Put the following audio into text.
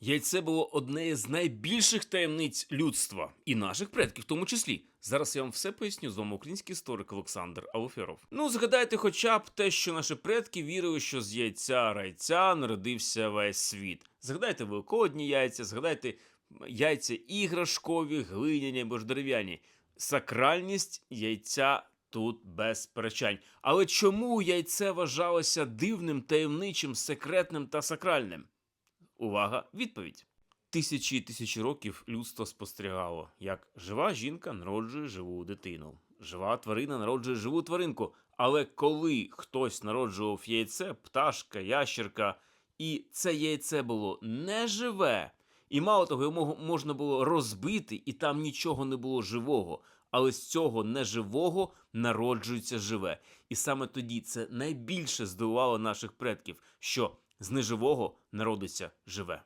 Яйце було одне з найбільших таємниць людства і наших предків, в тому числі. Зараз я вам все поясню з вами український історик Олександр Алоферов. Ну, згадайте хоча б те, що наші предки вірили, що з яйця райця народився весь світ. Згадайте великодні яйця, згадайте яйця іграшкові, глиняні або ж дерев'яні. Сакральність яйця тут без сперечань. Але чому яйце вважалося дивним, таємничим, секретним та сакральним? Увага, відповідь. Тисячі і тисячі років людство спостерігало, як жива жінка народжує живу дитину, жива тварина народжує живу тваринку. Але коли хтось народжував яйце, пташка, ящерка, і це яйце було неживе, і мало того, його можна було розбити, і там нічого не було живого. Але з цього неживого народжується живе. І саме тоді це найбільше здивувало наших предків, що з неживого народиться живе.